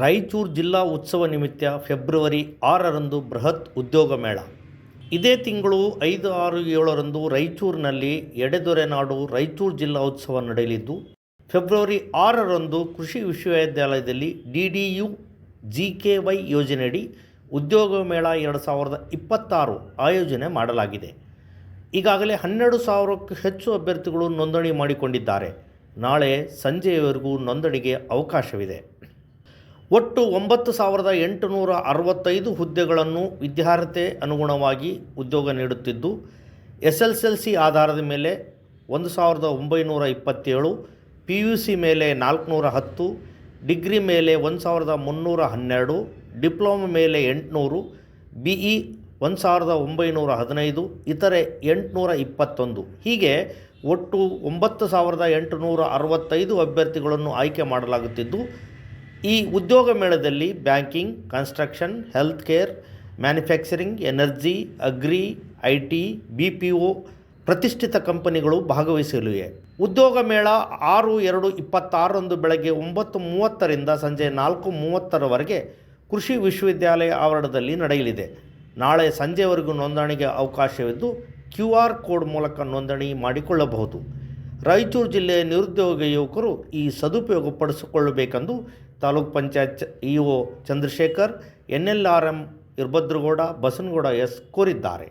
ರಾಯಚೂರು ಜಿಲ್ಲಾ ಉತ್ಸವ ನಿಮಿತ್ತ ಫೆಬ್ರವರಿ ಆರರಂದು ಬೃಹತ್ ಉದ್ಯೋಗ ಮೇಳ. ಇದೇ ತಿಂಗಳು ಐದು ಆರು ಏಳರಂದು ರಾಯಚೂರಿನಲ್ಲಿ ಎಡೆದೊರೆನಾಡು ರಾಯಚೂರು ಜಿಲ್ಲಾ ಉತ್ಸವ ನಡೆಯಲಿದ್ದು, ಫೆಬ್ರವರಿ ಆರರಂದು ಕೃಷಿ ವಿಶ್ವವಿದ್ಯಾಲಯದಲ್ಲಿ D D U G K Y ಯೋಜನೆಯಡಿ ಉದ್ಯೋಗ ಮೇಳ ಎರಡು ಸಾವಿರದ ಇಪ್ಪತ್ತಾರು ಆಯೋಜನೆ ಮಾಡಲಾಗಿದೆ. ಈಗಾಗಲೇ ಹನ್ನೆರಡು ಸಾವಿರಕ್ಕೂ ಹೆಚ್ಚು ಅಭ್ಯರ್ಥಿಗಳು ನೋಂದಣಿ ಮಾಡಿಕೊಂಡಿದ್ದಾರೆ. ನಾಳೆ ಸಂಜೆಯವರೆಗೂ ನೋಂದಣಿಗೆ ಅವಕಾಶವಿದೆ. ಒಟ್ಟು ಒಂಬತ್ತು ಸಾವಿರದ ಎಂಟುನೂರ ಅರವತ್ತೈದು ಹುದ್ದೆಗಳನ್ನು ವಿದ್ಯಾರ್ಹತೆ ಅನುಗುಣವಾಗಿ ಉದ್ಯೋಗ ನೀಡುತ್ತಿದ್ದು ಎಸ್ ಎಲ್ ಎಲ್ ಸಿ ಆಧಾರದ ಮೇಲೆ ಒಂದು ಸಾವಿರದ ಒಂಬೈನೂರ ಇಪ್ಪತ್ತೇಳು ಪಿ ಯು ಸಿ ಮೇಲೆ ನಾಲ್ಕುನೂರ ಹತ್ತು, ಡಿಗ್ರಿ ಮೇಲೆ ಒಂದು ಸಾವಿರದ ಮುನ್ನೂರ ಹನ್ನೆರಡು, ಡಿಪ್ಲೊಮಾ ಮೇಲೆ ಎಂಟುನೂರು ಬಿ ಇ ಒಂದು ಸಾವಿರದ ಒಂಬೈನೂರ ಹದಿನೈದು, ಇತರೆ ಎಂಟುನೂರ ಇಪ್ಪತ್ತೊಂದು. ಹೀಗೆ ಒಟ್ಟು ಒಂಬತ್ತು ಸಾವಿರದ ಎಂಟುನೂರ ಅರವತ್ತೈದು ಅಭ್ಯರ್ಥಿಗಳನ್ನು ಆಯ್ಕೆ ಮಾಡಲಾಗುತ್ತಿದ್ದು ಈ ಉದ್ಯೋಗ ಮೇಳದಲ್ಲಿ banking, construction, health care, manufacturing, energy, agri, I T, B P O ಪ್ರತಿಷ್ಠಿತ ಕಂಪನಿಗಳು ಭಾಗವಹಿಸಲಿವೆ. ಉದ್ಯೋಗ ಮೇಳ ಆರು ಎರಡು ಇಪ್ಪತ್ತಾರರಂದು ಬೆಳಗ್ಗೆ ಒಂಬತ್ತು ಮೂವತ್ತರಿಂದ ಸಂಜೆ ನಾಲ್ಕು ಮೂವತ್ತರವರೆಗೆ ಕೃಷಿ ವಿಶ್ವವಿದ್ಯಾಲಯ ಆವರಣದಲ್ಲಿ ನಡೆಯಲಿದೆ. ನಾಳೆ ಸಂಜೆವರೆಗೂ ನೋಂದಣಿಗೆ ಅವಕಾಶವಿದ್ದು ಕ್ಯೂ ಆರ್ ಕೋಡ್ ಮೂಲಕ ನೋಂದಣಿ ಮಾಡಿಕೊಳ್ಳಬಹುದು. ರಾಯಚೂರು ಜಿಲ್ಲೆಯ ನಿರುದ್ಯೋಗ ಯುವಕರು ಈ ಸದುಪಯೋಗ ಪಡಿಸಿಕೊಳ್ಳಬೇಕೆಂದು taluk panchayat E Chandrashekhar N L R M Irbhadragowda, Basanagowda S ಕೋರಿದ್ದಾರೆ.